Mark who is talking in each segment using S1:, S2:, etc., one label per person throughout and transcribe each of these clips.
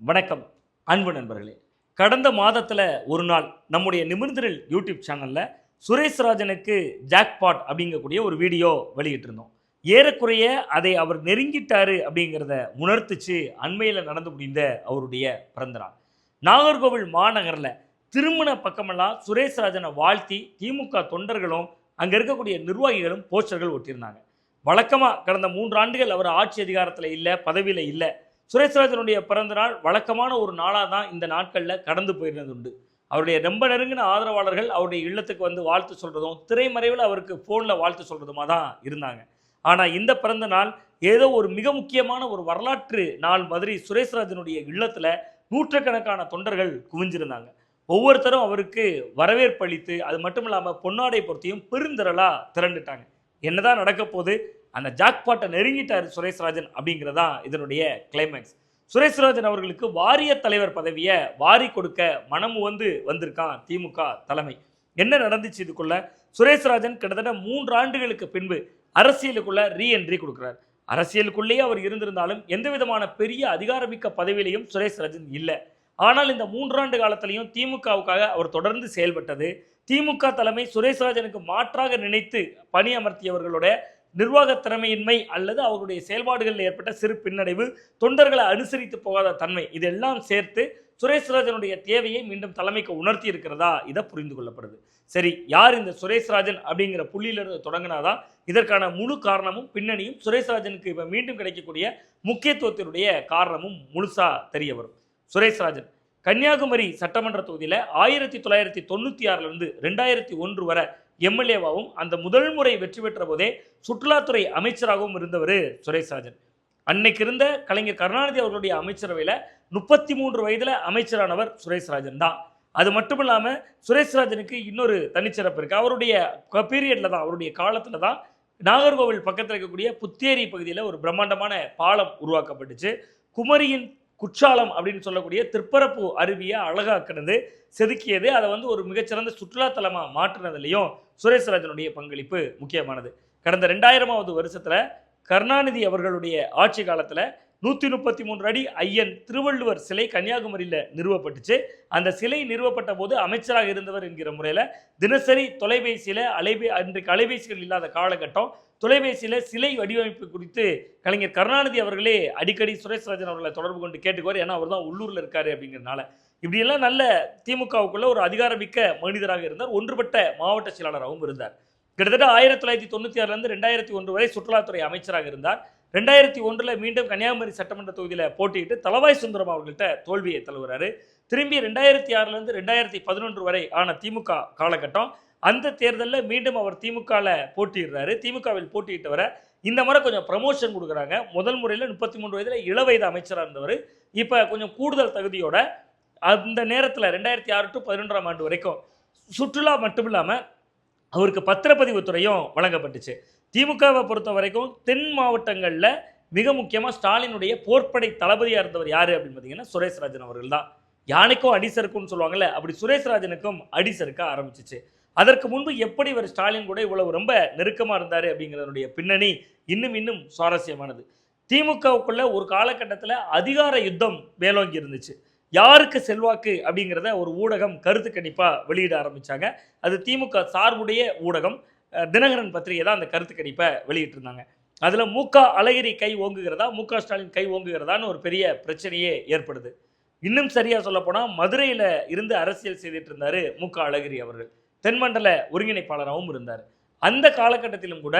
S1: வணக்கம் அன்பு நண்பர்களே. கடந்த மாதத்தில் ஒரு நாள் நம்முடைய நிமிர்ந்திரல் யூடியூப் சேனலில் சுரேஷ் ராஜனுக்கு ஜாக்பாட் அப்படிங்கக்கூடிய ஒரு வீடியோ வெளியிட்டிருந்தோம். ஏறக்குறைய அதை அவர் நெருங்கிட்டாரு அப்படிங்கிறத உணர்த்துச்சு அண்மையில் நடந்து முடிந்த அவருடைய பிறந்தநாள் நாகர்கோவில் மாநகரில் திருமண பக்கமெல்லாம் சுரேஷ் ராஜனை வாழ்த்தி திமுக தொண்டர்களும் அங்கே இருக்கக்கூடிய நிர்வாகிகளும் போஸ்டர்கள் ஒட்டியிருந்தாங்க. வழக்கமாக கடந்த மூன்று ஆண்டுகள் அவர் ஆட்சி அதிகாரத்தில் இல்லை பதவியில் இல்லை. சுரேஷ்ராஜனுடைய பிறந்த நாள் வழக்கமான ஒரு நாளாக தான் இந்த நாட்களில் கடந்து போயிருந்தது உண்டு அவருடைய ரொம்ப நெருங்கின ஆதரவாளர்கள் அவருடைய இல்லத்துக்கு வந்து வாழ்த்து சொல்கிறதும் திரைமறைவில் அவருக்கு ஃபோனில் வாழ்த்து சொல்கிறதுமா தான் இருந்தாங்க. ஆனால் இந்த பிறந்த நாள் ஏதோ ஒரு மிக முக்கியமான ஒரு வரலாற்று நாள் மாதிரி சுரேஷ்ராஜனுடைய இல்லத்தில் நூற்றுக்கணக்கான தொண்டர்கள் குவிஞ்சிருந்தாங்க. ஒவ்வொருத்தரும் அவருக்கு வரவேற்பளித்து அது மட்டும் இல்லாமல் பொன்னாடை பொறுத்தையும் பெருந்திரளாக திரண்டுட்டாங்க. என்னதான் நடக்கப்போகுது? அந்த ஜாக்பாட்டை நெருங்கிட்டார் சுரேஷ்ராஜன் அப்படிங்கிறதா இதனுடைய கிளைமேக்ஸ் சுரேஷ்ராஜன் அவர்களுக்கு வாரிய தலைவர் பதவியை வாரி கொடுக்க மனம் வந்து வந்திருக்கான் திமுக தலைமை. என்ன நடந்துச்சு இதுக்குள்ள? சுரேஷ்ராஜன் கிட்டத்தட்ட மூன்று ஆண்டுகளுக்கு பின்பு அரசியலுக்குள்ள ரீஎன்ட்ரி கொடுக்குறார். அரசியலுக்குள்ளேயே அவர் இருந்திருந்தாலும் எந்த விதமான பெரிய அதிகாரமிக்க பதவியிலையும் சுரேஷ்ராஜன் இல்லை. ஆனால் இந்த மூன்றாண்டு காலத்திலையும் திமுகவுக்காக அவர் தொடர்ந்து செயல்பட்டது. திமுக தலைமை சுரேஷ்ராஜனுக்கு மாற்றாக நினைத்து பணியமர்த்தியவர்களோட நிர்வாக திறமையின்மை அல்லது அவருடைய செயல்பாடுகளில் ஏற்பட்ட சிறு பின்னடைவு தொண்டர்களை அனுசரித்து போகாத தன்மை இதெல்லாம் சேர்த்து சுரேஷ்ராஜனுடைய தேவையை மீண்டும் தலைமைக்கு உணர்த்தி இருக்கிறதா? இதை புரிந்து கொள்ளப்படுது. சரி யார் இந்த சுரேஷ்ராஜன் அப்படிங்கிற புள்ளியிலிருந்து தொடங்கினாதான் இதற்கான முழு காரணமும் பின்னணியும் சுரேஷ்ராஜனுக்கு இப்போ மீண்டும் கிடைக்கக்கூடிய முக்கியத்துவத்தினுடைய காரணமும் முழுசா தெரிய வரும். சுரேஷ்ராஜன் கன்னியாகுமரி சட்டமன்ற தொகுதியில் ஆயிரத்தி தொள்ளாயிரத்தி தொண்ணூற்றி ஆறிலிருந்து ரெண்டாயிரத்தி ஒன்று வரை எம்எல்ஏவாகவும் அந்த முதல் முறை வெற்றி பெற்ற போதே சுற்றுலாத்துறை அமைச்சராகவும் இருந்தவர் சுரேஷ்ராஜன். அன்னைக்கு இருந்த கலைஞர் கருணாநிதி அவர்களுடைய அமைச்சரவையில் முப்பத்தி மூன்று வயதில் அமைச்சரானவர் சுரேஷ்ராஜன் தான். அது மட்டும் இல்லாமல் சுரேஷ்ராஜனுக்கு இன்னொரு தனிச்சிறப்பு இருக்குது அவருடைய பீரியடில் தான் அவருடைய காலத்தில் தான் நாகர்கோவில் பக்கத்தில் இருக்கக்கூடிய புத்தேரி பகுதியில் ஒரு பிரம்மாண்டமான பாலம் உருவாக்கப்பட்டுச்சு. குமரியின் குற்றாலம் அப்படின்னு சொல்லக்கூடிய திருப்பரப்பு அருவியை அழகாக்கினது செதுக்கியது அதை வந்து ஒரு மிகச்சிறந்த சுற்றுலாத்தலமாக மாற்றினதுலையும் சுரேஷ்ராஜனுடைய பங்களிப்பு முக்கியமானது. கடந்த ரெண்டாயிரமாவது வருஷத்தில் கருணாநிதி அவர்களுடைய ஆட்சி காலத்தில் நூற்றி முப்பத்தி மூன்று அடி ஐயன் திருவள்ளுவர் சிலை கன்னியாகுமரியில் நிறுவப்பட்டுச்சு. அந்த சிலை நிறுவப்பட்ட போது அமைச்சராக இருந்தவர் என்கிற முறையில் தினசரி தொலைபேசியில் அலைபே அன்றைக்கு அலைபேசிகள் இல்லாத காலகட்டம். தொலைபேசியில் சிலை வடிவமைப்பு குறித்து கலைஞர் கருணாநிதி அவர்களே அடிக்கடி சுரேஷ்ராஜன் அவர்களை தொடர்பு கொண்டு கேட்டுக்குவார். ஏன்னா அவர் தான் உள்ளூரில் இருக்காரு அப்படிங்கிறனால இப்படியெல்லாம் நல்ல திமுகவுக்குள்ள ஒரு அதிகாரமிக்க மனிதராக இருந்தார். ஒன்றுபட்ட மாவட்ட செயலாளராகவும் இருந்தார். கிட்டத்தட்ட ஆயிரத்தி தொள்ளாயிரத்தி தொண்ணூற்றி ஆறுலேருந்து ரெண்டாயிரத்தி ஒன்று வரை சுற்றுலாத்துறை அமைச்சராக இருந்தார். ரெண்டாயிரத்தி ஒன்றில் மீண்டும் கன்னியாகுமரி சட்டமன்ற தொகுதியில் போட்டியிட்டு தலவாய் சுந்தரம் அவர்கள்ட்ட தோல்வியை தழுவுறாரு. திரும்பி ரெண்டாயிரத்தி ஆறுலேருந்து ரெண்டாயிரத்தி பதினொன்று வரை ஆன திமுக காலகட்டம். அந்த தேர்தலில் மீண்டும் அவர் திமுகவில் போட்டியிடுறாரு. திமுகவில் போட்டியிட்டவரை இந்த முறை கொஞ்சம் ப்ரமோஷன் கொடுக்குறாங்க. முதல் முறையில் முப்பத்தி மூன்று வயதில் இளவயது அமைச்சராக இருந்தவர். இப்போ கொஞ்சம் கூடுதல் தகுதியோட அந்த நேரத்தில் ரெண்டாயிரத்தி ஆறு டு பதினொன்றாம் ஆண்டு வரைக்கும் சுற்றுலா மட்டும் இல்லாமல் அவருக்கு பத்திரப்பதிவு துறையும் வழங்கப்பட்டுச்சு. திமுகவை பொறுத்த வரைக்கும் தென் மாவட்டங்களில் மிக முக்கியமாக ஸ்டாலினுடைய போர்ப்படை தளபதியாக இருந்தவர் யார் அப்படின்னு பார்த்தீங்கன்னா சுரேஷ்ராஜன் அவர்கள் தான். யானைக்கும் அடிசருக்கும்னு சொல்லுவாங்கல்ல அப்படி சுரேஷ்ராஜனுக்கும் அடிசருக்க ஆரம்பிச்சிச்சு. அதற்கு முன்பு எப்படி இவர் ஸ்டாலின் கூட இவ்வளவு ரொம்ப நெருக்கமாக இருந்தார் அப்படிங்கிறதனுடைய பின்னணி இன்னும் இன்னும் சுவாரஸ்யமானது. திமுகவுக்குள்ள ஒரு காலகட்டத்தில் அதிகார யுத்தம் மேலோங்கி இருந்துச்சு. யாருக்கு செல்வாக்கு அப்படிங்கிறத ஒரு ஊடகம் கருத்து கணிப்பாக வெளியிட ஆரம்பித்தாங்க அது திமுக சார்புடைய ஊடகம். தினகரன் பத்திரிகை தான் அந்த கருத்து கணிப்பை வெளியிட்டிருந்தாங்க. அதில் முக அழகிரி கை ஓங்குகிறதா மு க ஸ்டாலின் கை ஓங்குகிறதான்னு ஒரு பெரிய பிரச்சனையே ஏற்படுது. இன்னும் சரியாக சொல்லப்போனால் மதுரையில் இருந்து அரசியல் செய்துட்டு இருந்தார் மு க அழகிரி அவர்கள். தென்மண்டல ஒருங்கிணைப்பாளராகவும் இருந்தார். அந்த காலகட்டத்திலும் கூட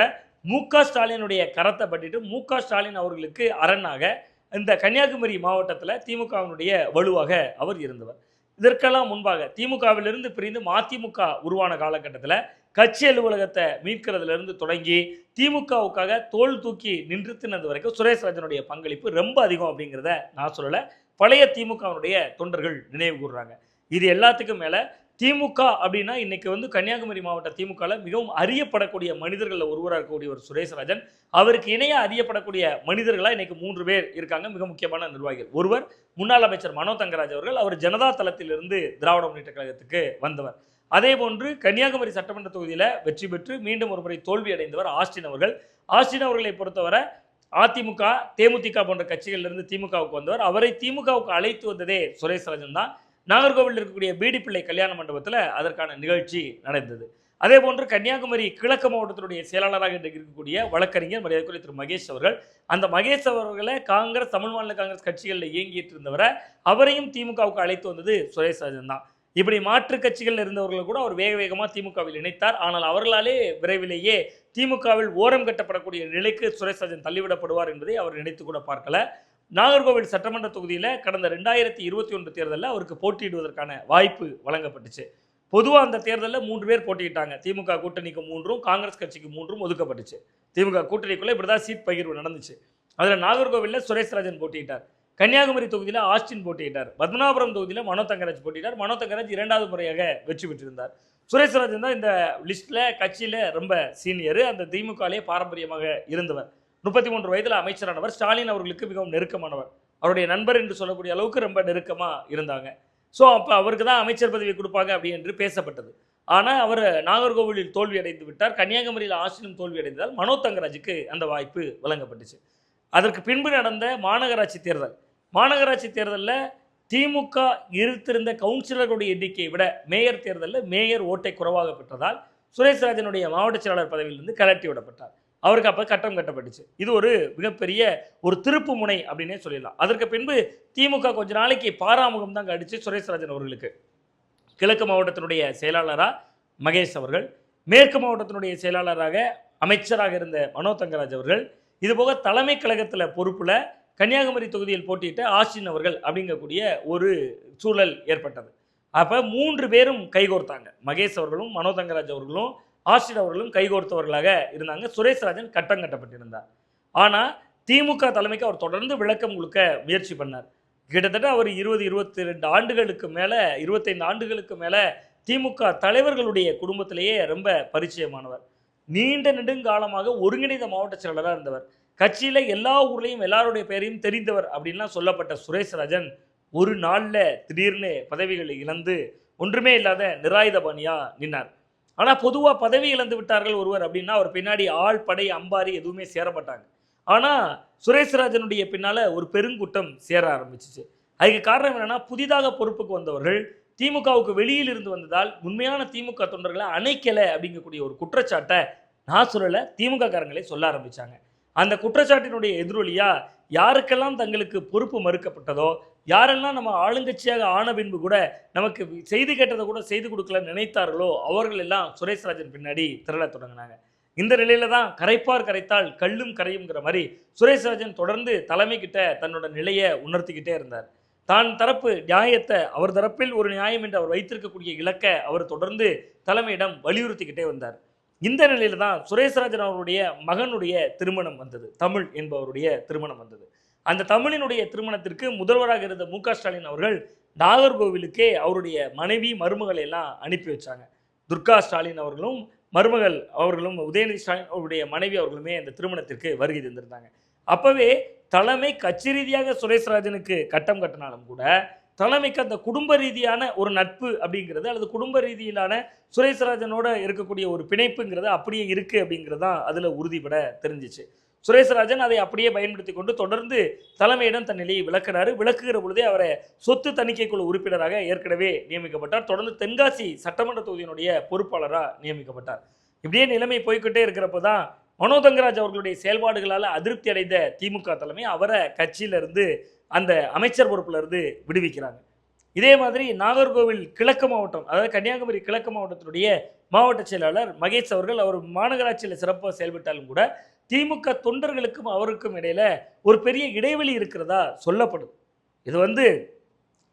S1: மு க ஸ்டாலினுடைய கரத்தை பட்டிட்டு மு க ஸ்டாலின் அவர்களுக்கு அரணாக இந்த கன்னியாகுமரி மாவட்டத்தில் திமுகவினுடைய வலுவாக அவர் இருந்தவர். இதற்கெல்லாம் முன்பாக திமுகவிலிருந்து பிரிந்து மதிமுக உருவான காலகட்டத்தில் கட்சி அலுவலகத்தை மீட்கிறதுலேருந்து தொடங்கி திமுகவுக்காக தோல் தூக்கி நின்றுத்தினது வரைக்கும் சுரேஷ் ராஜனுடைய பங்களிப்பு ரொம்ப அதிகம் அப்படிங்கிறத நான் சொல்லலை. பழைய திமுகவினுடைய தொண்டர்கள் நினைவு கூறுறாங்க. இது எல்லாத்துக்கும் மேலே திமுக அப்படின்னா இன்னைக்கு வந்து கன்னியாகுமரி மாவட்ட திமுகவில் மிகவும் அறியப்படக்கூடிய மனிதர்களில் ஒருவராக இருக்கக்கூடிய ஒரு சுரேஷ்ராஜன் அவருக்கு இணையாக அறியப்படக்கூடிய மனிதர்களாக இன்னைக்கு மூன்று பேர் இருக்காங்க. மிக முக்கியமான நிர்வாகிகள் ஒருவர் முன்னாள் அமைச்சர் மனோ தங்கராஜ் அவர்கள் அவர் ஜனதா தளத்திலிருந்து திராவிட முன்னேற்ற கழகத்துக்கு வந்தவர். அதே போன்று கன்னியாகுமரி சட்டமன்ற தொகுதியில் வெற்றி பெற்று மீண்டும் ஒரு முறை தோல்வி அடைந்தவர் ஆஸ்டின் அவர்கள். ஆஸ்டின் அவர்களை பொறுத்தவரை அதிமுக தேமுதிக போன்ற கட்சிகளிலிருந்து திமுகவுக்கு வந்தவர். அவரை திமுகவுக்கு அழைத்து வந்ததே சுரேஷ் ராஜன் தான். நாகர்கோவிலில் இருக்கக்கூடிய பீடி பிள்ளை கல்யாண மண்டபத்தில் அதற்கான நிகழ்ச்சி நடந்தது. அதே போன்று கன்னியாகுமரி கிழக்கு மாவட்டத்தினுடைய செயலாளராக இன்றைக்கு இருக்கக்கூடிய வழக்கறிஞர் மரியாதைக்குரிய திரு மகேஷ் அவர்கள் அந்த மகேஷ் அவர்களை காங்கிரஸ் தமிழ் மாநில காங்கிரஸ் கட்சிகளில் இயங்கிட்டு இருந்தவரை அவரையும் திமுகவுக்கு அழைத்து வந்தது சுரேஷ் ராஜன் தான். இப்படி மாற்று கட்சிகளில் இருந்தவர்களை கூட அவர் வேக வேகமாக திமுகவில் இணைத்தார். ஆனால் அவர்களாலே விரைவிலேயே திமுகவில் ஓரம் கட்டப்படக்கூடிய நிலைக்கு சுரேஷ் ராஜன் தள்ளிவிடப்படுவார் என்பதை அவர் நினைத்து கூட பார்க்கல. நாகர்கோவில் சட்டமன்ற தொகுதியில் கடந்த ரெண்டாயிரத்தி இருபத்தி ஒன்று தேர்தலில் அவருக்கு போட்டியிடுவதற்கான வாய்ப்பு வழங்கப்பட்டுச்சு. பொதுவாக அந்த தேர்தலில் மூன்று பேர் போட்டியிட்டாங்க. திமுக கூட்டணிக்கு மூன்றும் காங்கிரஸ் கட்சிக்கு மூன்றும் ஒதுக்கப்பட்டுச்சு. திமுக கூட்டணிக்குள்ளே இப்படி தான் சீட் பகிர்வு நடந்துச்சு. அதில் நாகர்கோவிலில் சுரேஷ்ராஜன் போட்டியிட்டார். கன்னியாகுமரி தொகுதியில் ஆஸ்டின் போட்டியிட்டார். பத்மநாபுரம் தொகுதியில் மனோ தங்கராஜ் போட்டியிட்டார். மனோ தங்கராஜ் இரண்டாவது முறையாக வெற்றி பெற்றிருந்தார். சுரேஷ்ராஜன் தான் இந்த லிஸ்ட்டில் கட்சியில் ரொம்ப சீனியர். அந்த திமுகலே பாரம்பரியமாக இருந்தவர். முப்பத்தி மூன்று வயதில் அமைச்சரானவர் ஸ்டாலின் அவர்களுக்கு மிகவும் நெருக்கமானவர். அவருடைய நண்பர் என்று சொல்லக்கூடிய அளவுக்கு ரொம்ப நெருக்கமாக இருந்தாங்க. ஸோ அப்போ அவருக்கு தான் அமைச்சர் பதவி கொடுப்பாங்க அப்படி என்று பேசப்பட்டது. ஆனால் அவர் நாகர்கோவிலில் தோல்வி அடைந்து விட்டார். கன்னியாகுமரியில் ஆசிலும் தோல்வி அடைந்ததால் மனோ தங்கராஜுக்கு அந்த வாய்ப்பு வழங்கப்பட்டுச்சு. அதற்கு பின்பு நடந்த மாநகராட்சி தேர்தல். மாநகராட்சி தேர்தலில் திமுக இருத்திருந்த கவுன்சிலர்களுடைய எண்ணிக்கையை விட மேயர் தேர்தலில் மேயர் ஓட்டை குறைவாக பெற்றதால் சுரேஷ்ராஜனுடைய மாவட்ட செயலாளர் பதவியிலிருந்து கலட்டி விடப்பட்டார். அவருக்கு அப்போ கட்டம் கட்டப்பட்டுச்சு. இது ஒரு மிகப்பெரிய ஒரு திருப்பு முனை அப்படின்னே சொல்லிடலாம். அதற்கு பின்பு திமுக கொஞ்ச நாளைக்கு பாராமுகம் தான் அடிச்சு சுரேஷ்ராஜன் அவர்களுக்கு. கிழக்கு மாவட்டத்தினுடைய செயலாளராக மகேஷ் அவர்கள் மேற்கு மாவட்டத்தினுடைய செயலாளராக அமைச்சராக இருந்த மனோ தங்கராஜ் அவர்கள் இதுபோக தலைமை கழகத்தில் பொறுப்பில் கன்னியாகுமரி தொகுதியில் போட்டியிட்ட ஆஸ்டின் அவர்கள் அப்படிங்கக்கூடிய ஒரு சூழல் ஏற்பட்டது. அப்போ மூன்று பேரும் கைகோர்த்தாங்க. மகேஷ் அவர்களும் மனோ தங்கராஜ் அவர்களும் ஆஸ்டின் அவர்களும் கைகோர்த்தவர்களாக இருந்தாங்க. சுரேஷ் ராஜன் கட்டம் கட்டப்பட்டிருந்தார். ஆனால் திமுக தலைமைக்கு அவர் தொடர்ந்து விளக்கம் கொடுக்க முயற்சி பண்ணார். கிட்டத்தட்ட அவர் இருபது இருபத்தி ரெண்டு ஆண்டுகளுக்கு மேலே இருபத்தைந்து ஆண்டுகளுக்கு மேலே திமுக தலைவர்களுடைய குடும்பத்திலேயே ரொம்ப பரிச்சயமானவர். நீண்ட நெடுங்காலமாக ஒருங்கிணைந்த மாவட்ட செயலாளராக இருந்தவர். கட்சியில் எல்லா ஊர்லேயும் எல்லாருடைய பெயரையும் தெரிந்தவர் அப்படின்லாம் சொல்லப்பட்ட சுரேஷ் ராஜன் ஒரு நாளில் திடீர்னு பதவிகளை இழந்து ஒன்றுமே இல்லாத நிராயுதபாணியாக நின்னார். ஆனால் பொதுவாக பதவி இழந்து விட்டார்கள் ஒருவர் அப்படின்னா அவர் பின்னாடி ஆள் படை அம்பாரி எதுவுமே சேரப்பட்டாங்க ஆனால் சுரேஷ்ராஜனுடைய பின்னால் ஒரு பெருங்கூட்டம் சேர ஆரம்பிச்சிச்சு. அதுக்கு காரணம் என்னென்னா புதிதாக பொறுப்புக்கு வந்தவர்கள் திமுகவுக்கு வெளியில் இருந்து வந்ததால் உண்மையான திமுக தொண்டர்களை அணைக்கலை அப்படிங்கக்கூடிய ஒரு குற்றச்சாட்டை நான் சொல்லலை திமுக காரங்களே சொல்ல ஆரம்பிச்சாங்க. அந்த குற்றச்சாட்டினுடைய எதிரொலியாக யாருக்கெல்லாம் தங்களுக்கு பொறுப்பு மறுக்கப்பட்டதோ யாரெல்லாம் நம்ம ஆளுங்கட்சியாக ஆன பின்பு கூட நமக்கு செய்தி கேட்டதை கூட செய்து கொடுக்கல நினைத்தார்களோ அவர்கள் எல்லாம் சுரேஷ்ராஜன் பின்னாடி திரள தொடங்கினாங்க. இந்த நிலையில தான் கரைப்பார் கரைத்தால் கல்லும் கரையுங்கிற மாதிரி சுரேஷ்ராஜன் தொடர்ந்து தலைமை கிட்ட தன்னோட நிலையை உணர்த்திக்கிட்டே இருந்தார். தான் தரப்பு நியாயத்தை அவர் தரப்பில் ஒரு நியாயம் என்று அவர் வைத்திருக்கக்கூடிய இலக்கை அவர் தொடர்ந்து தலைமையிடம் வலியுறுத்திக்கிட்டே வந்தார். இந்த நிலையில தான் சுரேஷ்ராஜன் அவருடைய மகனுடைய திருமணம் வந்தது. தமிழ் என்பவருடைய திருமணம் வந்தது. அந்த தமிழினுடைய திருமணத்திற்கு முதல்வராக இருந்த மு ஸ்டாலின் அவர்கள் நாகர்கோவிலுக்கே அவருடைய மனைவி மருமகளை எல்லாம் அனுப்பி வச்சாங்க. துர்கா ஸ்டாலின் அவர்களும் மருமகள் அவர்களும் உதயநிதி ஸ்டாலின் அவருடைய மனைவி அவர்களுமே அந்த திருமணத்திற்கு வருகை தந்திருந்தாங்க. அப்போவே தலைமை கட்சி ரீதியாக சுரேஷ்ராஜனுக்கு கட்டம் கட்டினாலும் கூட தலைமைக்கு அந்த குடும்ப ரீதியான ஒரு நட்பு அப்படிங்கிறது அல்லது குடும்ப ரீதியிலான சுரேஷ்ராஜனோட இருக்கக்கூடிய ஒரு பிணைப்புங்கிறது அப்படியே இருக்குது அப்படிங்கிறது தான் அதில் உறுதிப்பட தெரிஞ்சிச்சு. சுரேஷ்ராஜன் அதை அப்படியே பயன்படுத்தி கொண்டு தொடர்ந்து தலைமையிடம் தன் நிலையை விளக்கினார். விளக்குகிற பொழுதே அவரை சொத்து தணிக்கை குழு உறுப்பினராக ஏற்கனவே நியமிக்கப்பட்டார். தொடர்ந்து தென்காசி சட்டமன்ற தொகுதியினுடைய பொறுப்பாளராக நியமிக்கப்பட்டார். இப்படியே நிலைமை போய்கிட்டே இருக்கிறப்ப தான் மனோ தங்கராஜ் அவர்களுடைய செயல்பாடுகளால் அதிருப்தி அடைந்த திமுக தலைமை அவரை கட்சியிலிருந்து அந்த அமைச்சர் பொறுப்புல இருந்து விடுவிக்கிறாங்க. இதே மாதிரி நாகர்கோவில் கிழக்கு மாவட்டம் அதாவது கன்னியாகுமரி கிழக்கு மாவட்டத்தினுடைய மாவட்ட செயலாளர் மகேஷ் அவர்கள் அவர் மாநகராட்சியில் சிறப்பாக செயல்பட்டாலும் கூட திமுக தொண்டர்களுக்கும் அவருக்கும் இடையில ஒரு பெரிய இடைவெளி இருக்கிறதா சொல்லப்படுது. இது வந்து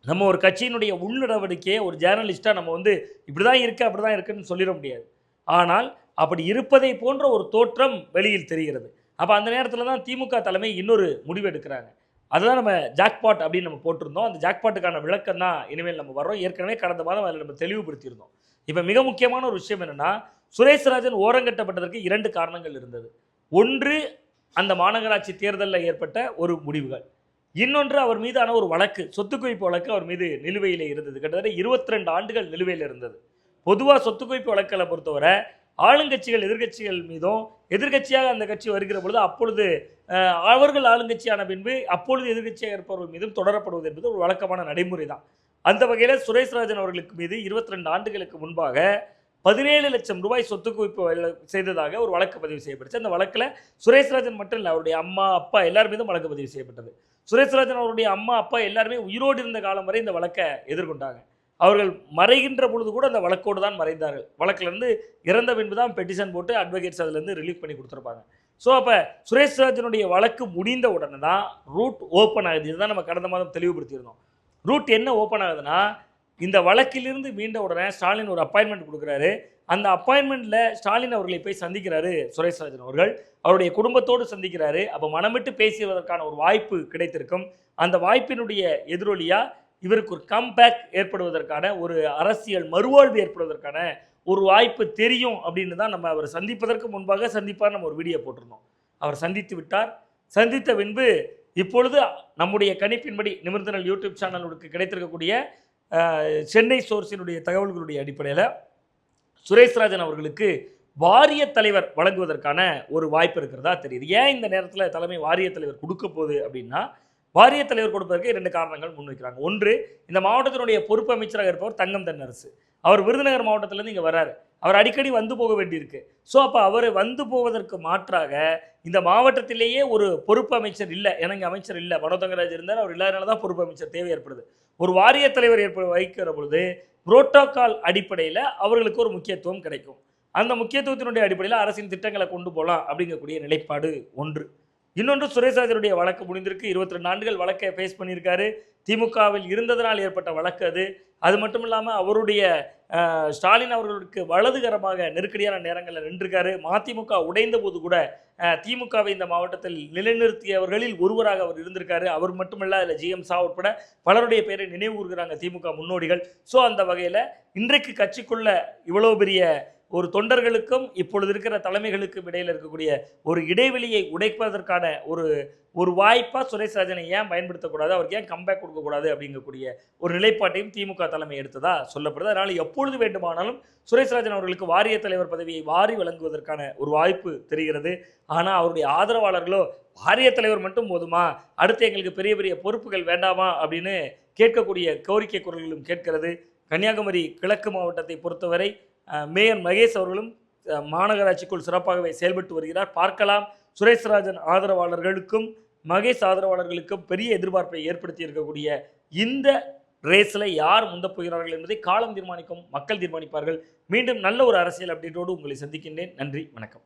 S1: நம்ம ஒரு கட்சியினுடைய உள் நடவடிக்கையை ஒரு ஜேர்னலிஸ்ட்டாக நம்ம வந்து இப்படி தான் இருக்குது அப்படி தான் இருக்குன்னு சொல்லிட முடியாது. ஆனால் அப்படி இருப்பதை போன்ற ஒரு தோற்றம் வெளியில் தெரிகிறது. அப்போ அந்த நேரத்தில் தான் திமுக தலைமை இன்னொரு முடிவு எடுக்கிறாங்க. அதுதான் நம்ம ஜாக்பாட் அப்படின்னு நம்ம போட்டிருந்தோம். அந்த ஜாக்பாட்டுக்கான விளக்கம் தான் இனிமேல் நம்ம வரோம் ஏற்கனவே கடந்த மாதம் அதில் நம்ம தெளிவுபடுத்தியிருந்தோம். இப்போ மிக முக்கியமான ஒரு விஷயம் என்னென்னா சுரேஷ்ராஜன் ஓரங்கட்டப்பட்டதற்கு இரண்டு காரணங்கள் இருந்தது. ஒன்று அந்த மாநகராட்சி தேர்தலில் ஏற்பட்ட ஒரு முடிவுகள். இன்னொன்று அவர் மீதான ஒரு வழக்கு சொத்து குவிப்பு வழக்கு அவர் மீது நிலுவையில் இருந்தது. கிட்டத்தட்ட இருபத்தி ரெண்டு ஆண்டுகள் நிலுவையில் இருந்தது. பொதுவாக சொத்து குவிப்பு வழக்களை பொறுத்தவரை ஆளுங்கட்சிகள் எதிர்க்கட்சிகள் மீதும் எதிர்க்கட்சியாக அந்த கட்சி வருகிற பொழுது அப்பொழுது அவர்கள் ஆளுங்கட்சியான பின்பு அப்பொழுது எதிர்கட்சியாக இருப்பவர்கள் மீதும் தொடரப்படுவது என்பது ஒரு வழக்கமான நடைமுறை தான் அந்த வகையில் சுரேஷ்ராஜன் அவர்களுக்கு மீது இருபத்தி ரெண்டு ஆண்டுகளுக்கு முன்பாக பதினேழு லட்சம் ரூபாய் சொத்து குவிப்பு செய்ததாக ஒரு வழக்கு பதிவு செய்யப்பட்டுச்சு. அந்த வழக்கில் சுரேஷ்ராஜன் மட்டும் இல்லை அவருடைய அம்மா அப்பா எல்லார் மீதும் வழக்கு பதிவு செய்யப்பட்டது. சுரேஷ்ராஜன் அவருடைய அம்மா அப்பா எல்லாருமே உயிரோடு இருந்த காலம் வரை இந்த வழக்கை எதிர்கொண்டாங்க. அவர்கள் மறைகின்ற பொழுது கூட அந்த வழக்கோடு தான் மறைந்தார்கள். வழக்கிலேருந்து இறந்த பின்பு தான் பெட்டிஷன் போட்டு அட்வொகேட்ஸ் அதுலேருந்து ரிலீஃப் பண்ணி கொடுத்துருப்பாங்க. ஸோ அப்போ சுரேஷ்ராஜனுடைய வழக்கு முடிந்த உடனே தான் ரூட் ஓப்பன் ஆகுது. இதுதான் நம்ம கடந்த மாதம் தெளிவுபடுத்தியிருந்தோம். ரூட் என்ன ஓப்பன் ஆகுதுன்னா இந்த வழக்கிலிருந்து மீண்ட உடனே ஸ்டாலின் ஒரு அப்பாயின்மெண்ட் கொடுக்குறாரு. அந்த அப்பாயின்மெண்ட்டில் ஸ்டாலின் அவர்களை போய் சந்திக்கிறாரு சுரேஷ்ராஜன் அவர்கள். அவருடைய குடும்பத்தோடு சந்திக்கிறாரு. அப்போ மனமிட்டு பேசுவதற்கான ஒரு வாய்ப்பு கிடைத்திருக்கும். அந்த வாய்ப்பினுடைய எதிரொலியாக இவருக்கு ஒரு கம்பேக் ஏற்படுவதற்கான ஒரு அரசியல் மறுவாழ்வு ஏற்படுவதற்கான ஒரு வாய்ப்பு தெரியும் அப்படின்னு தான் நம்ம அவர் சந்திப்பதற்கு முன்பாக சந்திப்பார் நம்ம ஒரு வீடியோ போட்டிருந்தோம். அவர் சந்தித்து விட்டார். சந்தித்த பின்பு இப்பொழுது நம்முடைய கணிப்பின்படி நிமிர்ந்தனல் யூடியூப் சேனலுக்கு கிடைத்திருக்கக்கூடிய சென்னை சோர்ஸினுடைய தகவல்களுடைய அடிப்படையில் சுரேஷ்ராஜன் அவர்களுக்கு வாரிய தலைவர் வழங்குவதற்கான ஒரு வாய்ப்பு இருக்கிறதா தெரியுது. ஏன் இந்த நேரத்தில் தலைமை வாரிய தலைவர் கொடுக்க போகுது அப்படின்னா வாரிய தலைவர் கொடுப்பதற்கு இரண்டு காரணங்கள் முன்வைக்கிறாங்க ஒன்று இந்த மாவட்டத்தினுடைய பொறுப்பு அமைச்சராக இருப்பவர் தங்கம் தென்னரசு. அவர் விருதுநகர் மாவட்டத்திலேருந்து இங்கே வராரு அவர் அடிக்கடி வந்து போக வேண்டியிருக்கு. ஸோ அப்போ அவர் வந்து போவதற்கு மாற்றாக இந்த மாவட்டத்திலேயே ஒரு பொறுப்பு அமைச்சர் இல்லை ஏன்னா இங்கே அமைச்சர் இல்லை மனோதங்கராஜ் இருந்தார் அவர் இல்லாதனால தான் பொறுப்பு அமைச்சர் தேவை ஏற்படுது. ஒரு வாரிய தலைவர் ஏற்ப வைக்கிற பொழுது புரோட்டோகால் அடிப்படையில் அவர்களுக்கு ஒரு முக்கியத்துவம் கிடைக்கும். அந்த முக்கியத்துவத்தினுடைய அடிப்படையில் அரசின் திட்டங்களை கொண்டு போகலாம் அப்படிங்கக்கூடிய நிலைப்பாடு ஒன்று. இன்னொன்று சுரேஷாஜருடைய வழக்கு முடிந்திருக்கு. இருபத்தி ரெண்டு ஆண்டுகள் வழக்கை ஃபேஸ் பண்ணியிருக்காரு. திமுகவில் இருந்ததனால் ஏற்பட்ட வழக்கு அது. அது மட்டும் இல்லாமல் அவருடைய ஸ்டாலின் அவர்களுக்கு வலதுகரமாக நெருக்கடியான நேரங்களில் நின்றிருக்காரு. மதிமுக உடைந்த போது கூட திமுகவை இந்த மாவட்டத்தில் நிலைநிறுத்தியவர்களில் ஒருவராக அவர் இருந்திருக்காரு. அவர் மட்டுமல்ல அதில் ஜிஎம் சா உட்பட பலருடைய பேரை நினைவு கூறுகிறாங்க திமுக முன்னோடிகள். ஸோ அந்த வகையில் இன்றைக்கு கட்சிக்குள்ள இவ்வளோ பெரிய ஒரு தொண்டர்களுக்கும் இப்பொழுது இருக்கிற தலைமைகளுக்கும் இடையில் இருக்கக்கூடிய ஒரு இடைவெளியை உடைப்பதற்கான ஒரு ஒரு வாய்ப்பாக சுரேஷ் ராஜனை ஏன் பயன்படுத்தக்கூடாது? அவருக்கு ஏன் கம்பேக் கொடுக்கக்கூடாது அப்படிங்கக்கூடிய ஒரு நிலைப்பாட்டையும் திமுக தலைமை எடுத்ததா சொல்லப்படுது. அதனால் எப்பொழுது வேண்டுமானாலும் சுரேஷ் ராஜன் அவர்களுக்கு வாரிய தலைவர் பதவியை வாரி வழங்குவதற்கான ஒரு வாய்ப்பு தெரிகிறது. ஆனால் அவருடைய ஆதரவாளர்களோ வாரிய தலைவர் மட்டும் போதுமா? அடுத்து எங்களுக்கு பெரிய பெரிய பொறுப்புகள் வேண்டாமா? அப்படின்னு கேட்கக்கூடிய கோரிக்கை குரல்களும் கேட்கிறது. கன்னியாகுமரி கிழக்கு மாவட்டத்தை பொறுத்தவரை மேயர் மகேஷ் அவர்களும் மாநகராட்சிக்குள் சிறப்பாகவே செயல்பட்டு வருகிறார். பார்க்கலாம் சுரேஷ்ராஜன் ஆதரவாளர்களுக்கும் மகேஷ் ஆதரவாளர்களுக்கும் பெரிய எதிர்பார்ப்பை ஏற்படுத்தி இருக்கக்கூடிய இந்த ரேஸில் யார் முந்தப்போகிறார்கள் என்பதை காலம் தீர்மானிக்கும் மக்கள் தீர்மானிப்பார்கள். மீண்டும் நல்ல ஒரு அரசியல் அப்டேட்டோடு உங்களை சந்திக்கின்றேன். நன்றி வணக்கம்.